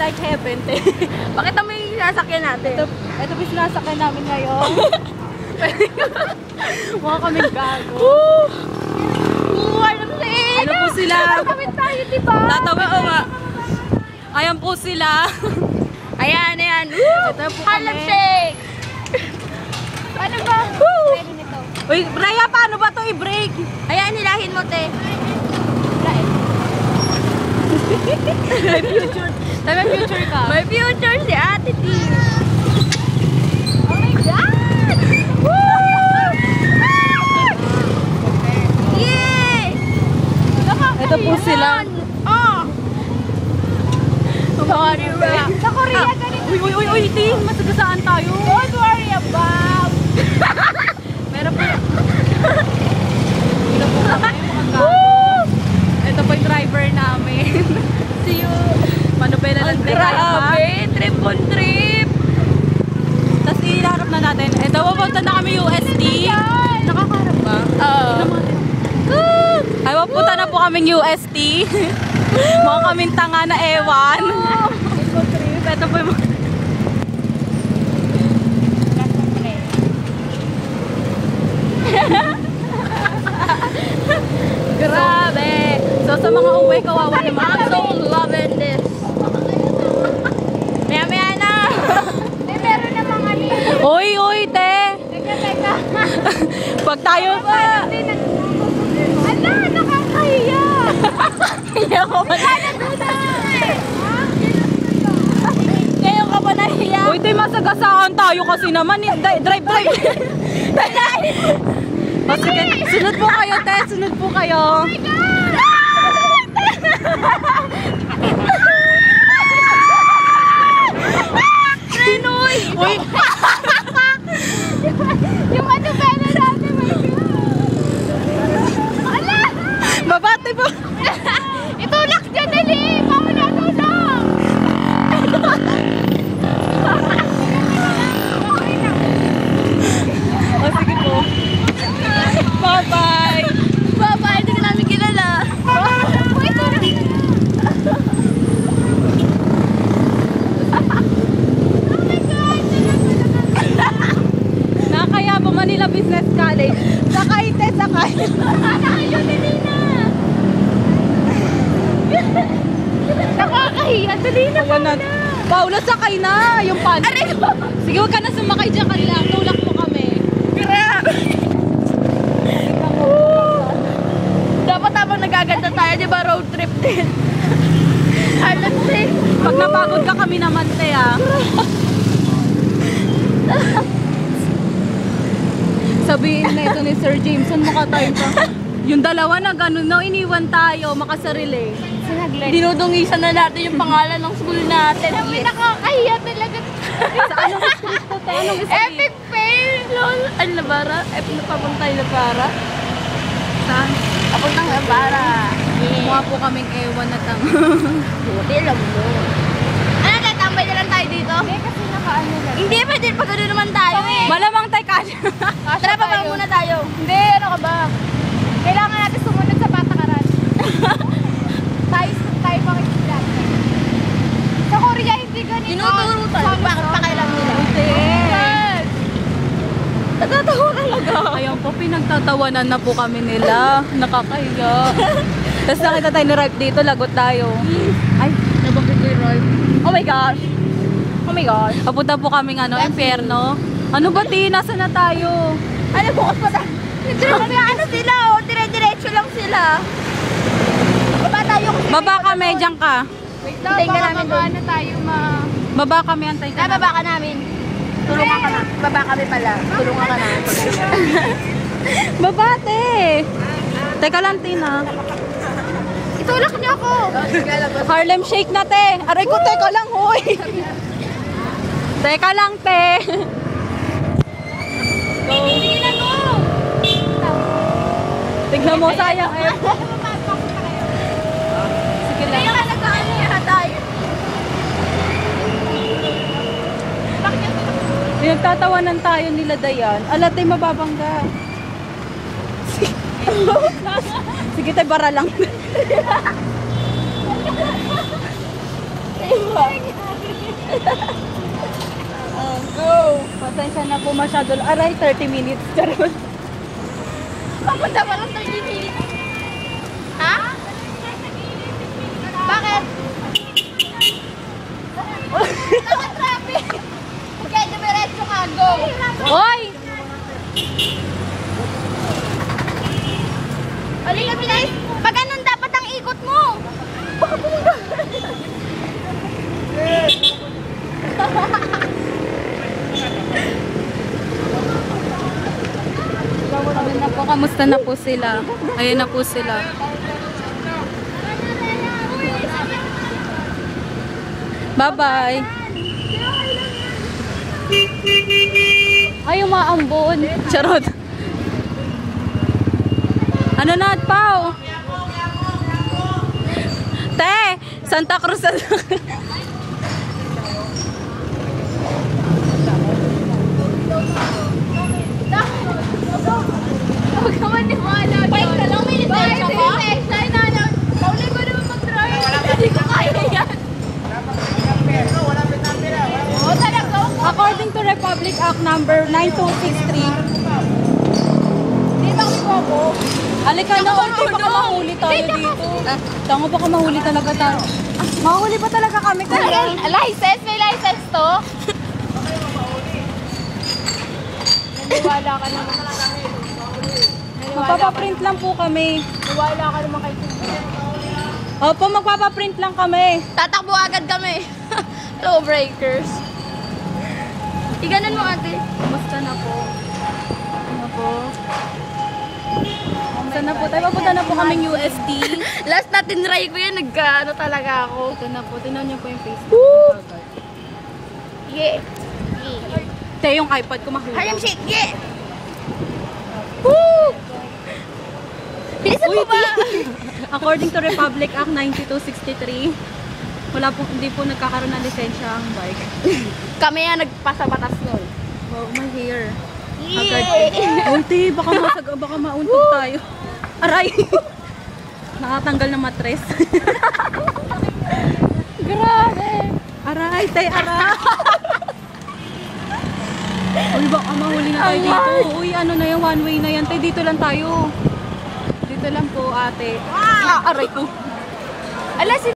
like heaven, te. Bakit mo yung sasakyan natin? Ito, ito po sinasakyan namin ngayon. Mukha kaming gago. Woo! Woo! Ano sa Ano po sila? Kami tayo, di ba? Tatawa ko nga. Ayan po sila. Ayan, ayan. Woo! Ito po Harlem kami. Shake! Paano ba? Woo! Uy, Rhea, paano ba to i-break? Ayan, hilahin mo, te. May future. May future ka. May future si Ate T. Oh my God! Woo! Yay! Ito po sila. Oh! Sorry, Ra. Sa Korea, ganito. Uy, uy, uy, uy, Tin, masagasaan tayo. Don't worry about. Meron po. Ito po kami, mukhang gago. Woo! Ito po yung driver namin. See you. Paano ba na lang Ang tayo kaya pa? Grabe, trip on trip. Tapos iharap na natin. Ito, papunta na kami USD. Nakakarap ba? Oo. Ay, papunta na po kaming UST. Mukha kaming tanga na ewan. Ito po yung... Grabe! So, sa mga uwi, kawawa naman. I'm so loving this. Maya maya na. May meron namang ano yun. Uy, uy, te! Teka, teka. Pag tayo pa! Ala, nakakahiya. Kaya ko ba Ngayon ka ba nahiya? Uy, te, masagasaan tayo kasi naman. eh. Drive, drive! O, sige, sunod po kayo, te. Sunod po kayo. Renoy! Uy, Yung ano ba na natin, my God. Ala! babate po. Itulak dyan, dali! Bawal na tulak! O, sige po. Bye-bye. Baba, hindi ka namin kilala. Uy, tulak Nakakaya po Manila Business College. Sakay, te, sakay. Nakakahiya, dali na na. Paula, sakay na. Yung pan. Aray ko! Sige, huwag ka na sumakay dyan kanila. Tulak mo kami. Dapat habang nagaganda tayo, di ba road trip din? Harlem Shake. Pag napagod ka kami naman, te, ah. Sabihin na ito ni Sir Jameson, mukha tayo pa. Yung dalawa na gano'n, no, iniwan tayo, makasarili. Dinudungisan na natin yung pangalan ng school natin. Ay, nakakahiya talaga. Sa anong street to, te? Anong? Epic fail, lol. Ano na bara? Epic na papuntay na para. Saan? Papuntang na para. Mukha po kaming ewan na tang. Buti alam mo. Ano, tatambay na lang tayo dito? Eh, kasi nakaano na. Hindi, pwede pa gano'n naman tayo eh. Malamang tayo kasi. Tara, pa muna tayo. Hindi, ano ka ba? Kailangan natin sumunod sa patakaran. tayo, tayo makikilala. Sa Korea, hindi ganito. Tinuturo tayo. Bakit pakailan nila? Hindi. Natatawa talaga. Ayun po, pinagtatawanan na po kami nila. Nakakahiya. Tapos nakita tayo ni Ripe dito, lagot tayo. Ay, Nabanggit ko yung Roy. oh my gosh. Oh my gosh. Papunta po kaming ano, impyerno. Ano ba, Ti? Nasaan na tayo? Ano, bukas pa tayo. Ano sila, oh. Dire-diretso lang sila. Baba tayo. Baba kami, diyan ka. Wait lang, baka namin baba na tayo ma... Baba kami, antay ka. Ah, baba ka namin. Tulungan ka na. Baba kami pala. Tulungan ka na. Baba, te. Teka lang, Tina. Itulak niyo ako. Harlem Shake na, te. Aray ko, teka lang, hoy. teka lang, te. Mo. Tignan mo, sayang. Eh. Sige lang. Kaya ka nagkakaliya tayo. Pinagtatawanan tayo nila Dayan. Alat ay mababangga. Sige tayo, bara lang. Oh, go! Pasensya na po masyado. Aray, 30 minutes. Charot. Papunta pa lang 30 minutes. Ha? Bakit? Naka-traffic. Kaya dumiretso ka, go. Hoy! Alila, bilis. Pag ganun dapat ang ikot mo. Baka pumunta. Ayun na po, kamusta na po sila? Ayun na po sila. Bye-bye. Ay, umaambon. Charot. Ano na, Pao? Te, Santa Cruz. Huwag ka maniwala. Bike ka lang, may lisensya ka? May lisensya na. Pauli ko naman mag-drive. Hindi ko kaya yan. Oo, talaga. Republic Act number 9263, Hindi ba ako po? Halika na, Orte, baka mahuli tayo dito. Tango, baka mahuli talaga tayo. Mahuli pa talaga kami kaya. License? May license to? Naniwala ka naman. Magpapaprint lang po kami. Naniwala ka naman kay Opo, magpapaprint lang kami. Tatakbo agad kami. Low breakers. Iganon mo ate. Kumusta na po? Ano po? Kumusta na po? Tayo papunta na po kaming UST. Last na tinry ko yan, nagka ano talaga ako. Ito na po, tinan niyo po yung Facebook. Yeah. Te, yung iPad ko mahulog. Harlem Shake, yeah! Woo! Bilisan mo ba? According to Republic Act 9263, wala po, hindi po nagkakaroon ng lisensya ang bike. Kami yan nagpasabatas nun. Wow, my hair. Uy, te, baka, masag, baka mauntog tayo. Aray! Nakatanggal ng matres. Grabe! Aray, tay, aray! Uy, baka mahuli na tayo dito. Uy, ano na yan, one way na yan. Tay, dito lang tayo. Dito lang po, ate. Ah, aray ko. Ala, si